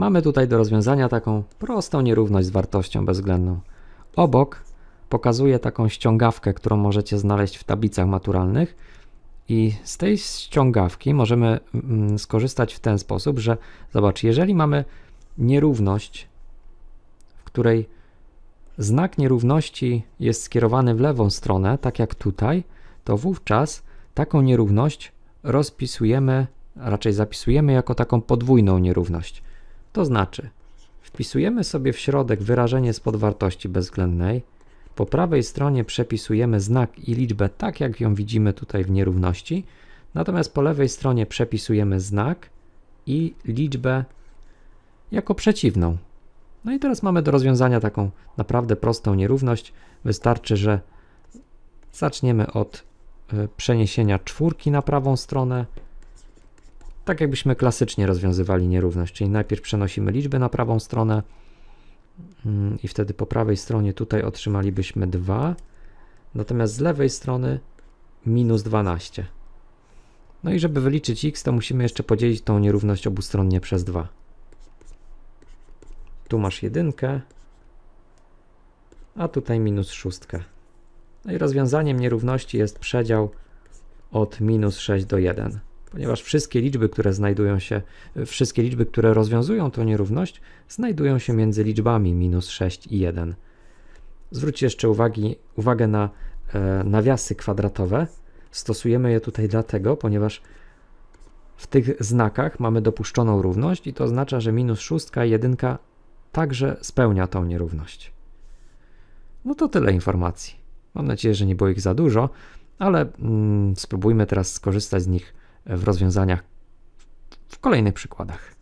Mamy tutaj do rozwiązania taką prostą nierówność z wartością bezwzględną. Obok pokazuję taką ściągawkę, którą możecie znaleźć w tablicach maturalnych. I z tej ściągawki możemy mm, skorzystać w ten sposób, że zobacz, jeżeli mamy nierówność, w której znak nierówności jest skierowany w lewą stronę, tak jak tutaj, to wówczas taką nierówność rozpisujemy, raczej zapisujemy jako taką podwójną nierówność. To znaczy, wpisujemy sobie w środek wyrażenie spod wartości bezwzględnej, po prawej stronie przepisujemy znak i liczbę tak, jak ją widzimy tutaj w nierówności, natomiast po lewej stronie przepisujemy znak i liczbę jako przeciwną. No i teraz mamy do rozwiązania taką naprawdę prostą nierówność. Wystarczy, że zaczniemy od y, przeniesienia czwórki na prawą stronę, tak jakbyśmy klasycznie rozwiązywali nierówność, czyli najpierw przenosimy liczbę na prawą stronę mm, i wtedy po prawej stronie tutaj otrzymalibyśmy 2, natomiast z lewej strony minus 12. No i żeby wyliczyć x, to musimy jeszcze podzielić tą nierówność obustronnie przez 2. Tu masz jedynkę, a tutaj minus szóstkę. No i rozwiązaniem nierówności jest przedział od minus 6 do 1 ponieważ wszystkie liczby, które znajdują się, wszystkie liczby, które rozwiązują tą nierówność, znajdują się między liczbami minus 6 i 1. Zwróćcie jeszcze uwagi, uwagę na e, nawiasy kwadratowe. Stosujemy je tutaj dlatego, ponieważ w tych znakach mamy dopuszczoną równość i to oznacza, że minus 6 i 1 także spełnia tą nierówność. No to tyle informacji. Mam nadzieję, że nie było ich za dużo, ale mm, spróbujmy teraz skorzystać z nich w rozwiązaniach w kolejnych przykładach.